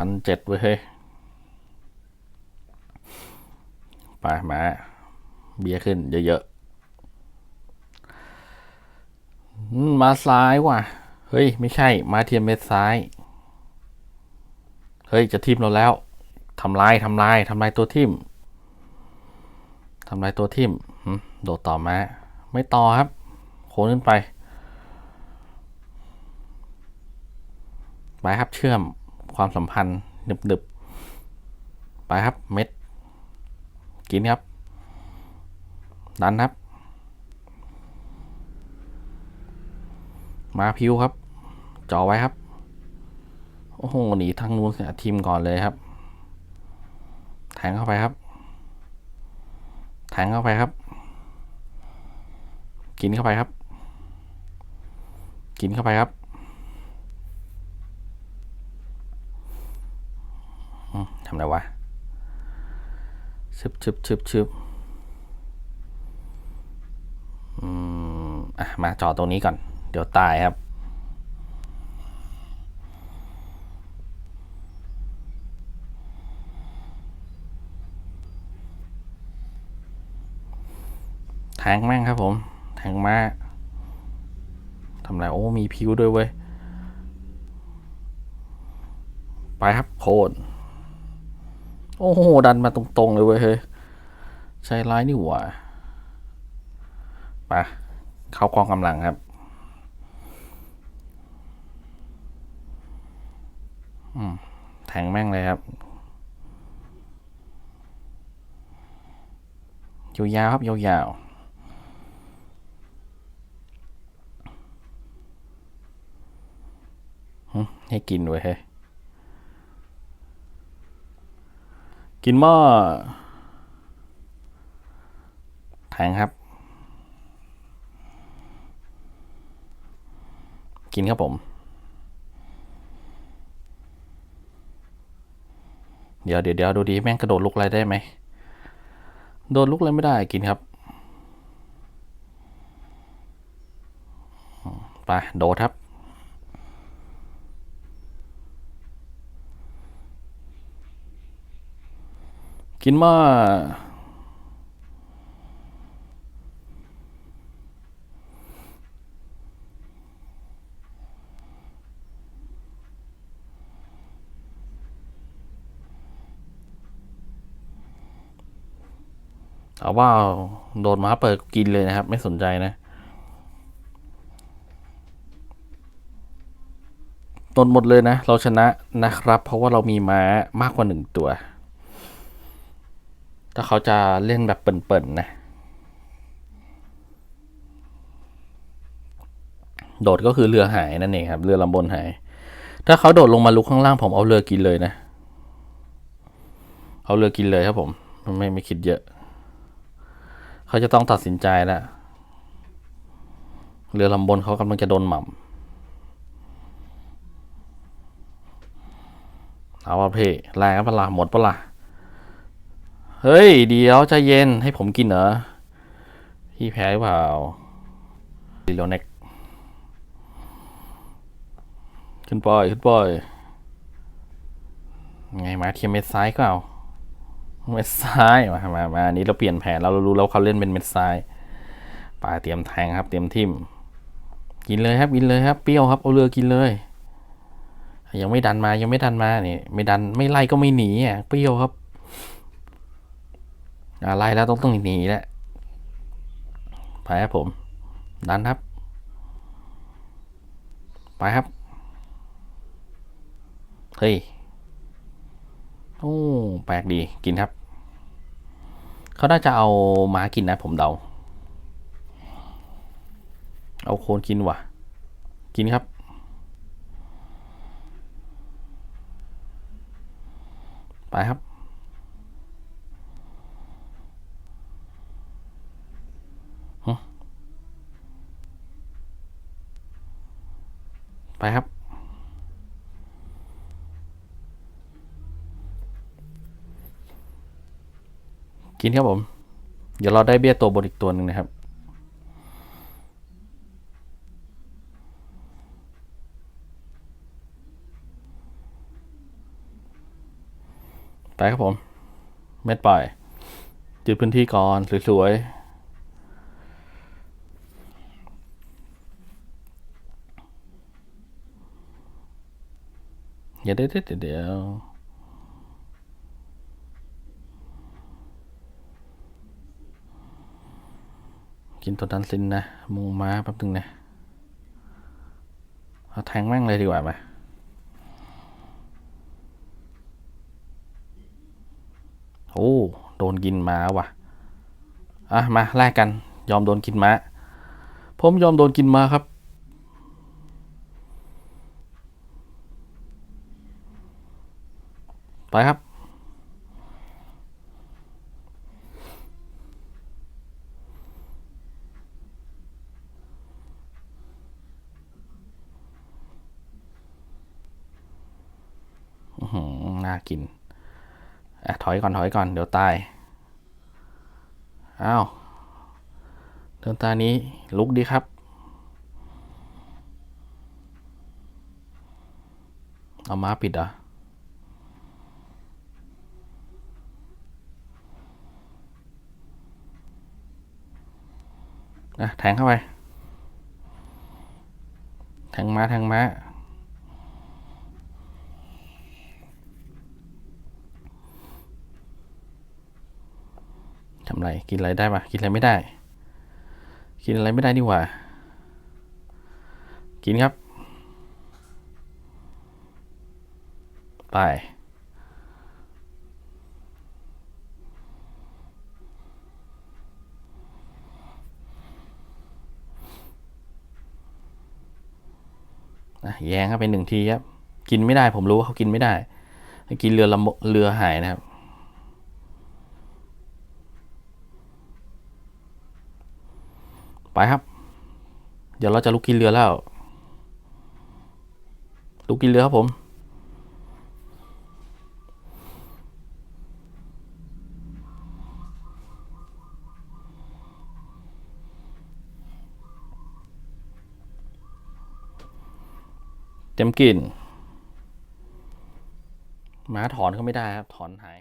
พันเจ็ดเว้ยเฮ้ยไปมาเบียร์ขึ้นเยอะๆ มาซ้ายว่ะ เฮ้ย ไม่ใช่ มาเทียมเม็ดซ้าย เฮ้ย จะทิมเราแล้วทำลายทำลายทำลายตัวทิมทำลายตัวทิมโดดต่อมา ไม่ต่อครับ โค้งขึ้นไป ไปครับเชื่อม ความสัมพันธ์หนึบๆ ไปครับเม็ด กินครับ ดันครับ มาพิวครับจ่อไว้ครับ โอ้โห หนีทางนู้นเสียทีมก่อนเลยครับ แทงเข้าไปครับ แทงเข้าไปครับ กินเข้าไปครับ กินเข้าไปครับอืม ทำไรวะชึบชึบชึบชึบอืมอะมาจอดตรงนี้ก่อน เดี๋ยวตายครับแทงแม่งครับผม แทงมาทำไรโอ้ มีพิวด้วยเว้ย ไปครับโคน โอ้โห ดันมาตรง ๆ เลยเว้ยเฮ้ยใช้ร้ายนี่หว่าไปเข้ากองกำลังครับ อืม แทงแม่งเลยครับยาวๆครับยาวๆให้กินเว้ยเฮ้ย กินหม้อแทงครับ กินครับผม เดี๋ยวเดี๋ยวเดี๋ยวดูดีแม่งกระโดดลุกอะไรได้ไหม โดนลุกอะไรไม่ได้กินครับ ไป โดดครับ กินมาเอาว่าโดนม้าเปิดกินเลยนะครับ ไม่สนใจนะโดนหมดเลยนะ เราชนะนะครับ เพราะว่าเรามีม้ามากกว่าหนึ่งตัว ถ้าเขาจะเล่นแบบเปิ่นๆนะ โดดก็คือเรือหายนั่นเองครับ เรือลำบนหาย ถ้าเขาโดดลงมาลุกข้างล่างผมเอาเรือกินเลยนะ เอาเรือกินเลยครับผม ไม่ไม่คิดเยอะ เขาจะต้องตัดสินใจแล้วเรือลำบนเขากำลังจะโดนหม่ำเอาว่าเพ่แรงปะละหมดปะล่ะ เฮ้ย เดี๋ยวใจเย็นให้ผมกินเหรอ พี่แพ้หรือเปล่าดิโลเน็กขึ้นปอยขึ้นปอยไงมาเทียมเม็ดซ้ายก็เอาเม็ดซ้ายมามามาอันนี้เราเปลี่ยนแผนเรารู้แล้วเขาเล่นเป็นเม็ดซ้ายปลาเตรียมแทงครับ เตรียมทิมกินเลยครับกินเลยครับเปรี้ยวครับเอาเรือกินเลย ยังไม่ดันมายังไม่ดันมานี่ไม่ดันไม่ไล่ก็ไม่หนีอะเปรี้ยวครับ อะไรแล้วต้องต้องหนีแหละไปครับผม ดันครับ ไปครับ เฮ้ย โอ้ แปลกดีกินครับ เขาน่าจะเอาหมากินนะผมเดา เอาโคนกินว่ะ กินครับไปครับ ไปครับ กินครับผม เดี๋ยวเราได้เบี้ยตัวบนอีกตัวหนึ่งนะครับ ไปครับผม เม็ดปล่อย จืดพื้นที่ก่อน สวยๆ ดี๋ยวเดี๋ยวเดี๋ยวเดี๋ยวกินตัวดันซินนะมูม้าแป๊บนึงนะเอาแทงแม่งเลยดีกว่าไหมโอ้ โดนกินม้าว่ะ อะ มาแลกกัน ยอมโดนกินม้า ผมยอมโดนกินม้าครับ ไปครับหือน่ากินอะถอยก่อนถอยก่อน เดี๋ยวตาย อ้าวเดินตานี้ลุกดีครับ เอาม้าปิดเห รออะแทงเข้าไป แทงม้าแทงม้าทำไร กินอะไรได้ปะกินอะไรไม่ได้ กินอะไรไม่ได้นี่หว่า กินครับ ไปะแยงเข้าไปหนึ่งทีครับ กินไม่ได้ผมรู้ว่าเขากินไม่ได้ กินเรือลำเรือหายนะครับ ไปครับ เดี๋ยวเราจะลุกกินเรือแล้ว ลุกกินเรือครับผม เต็มกินม้าถอนก็ไม่ได้ครับ ถอนหาย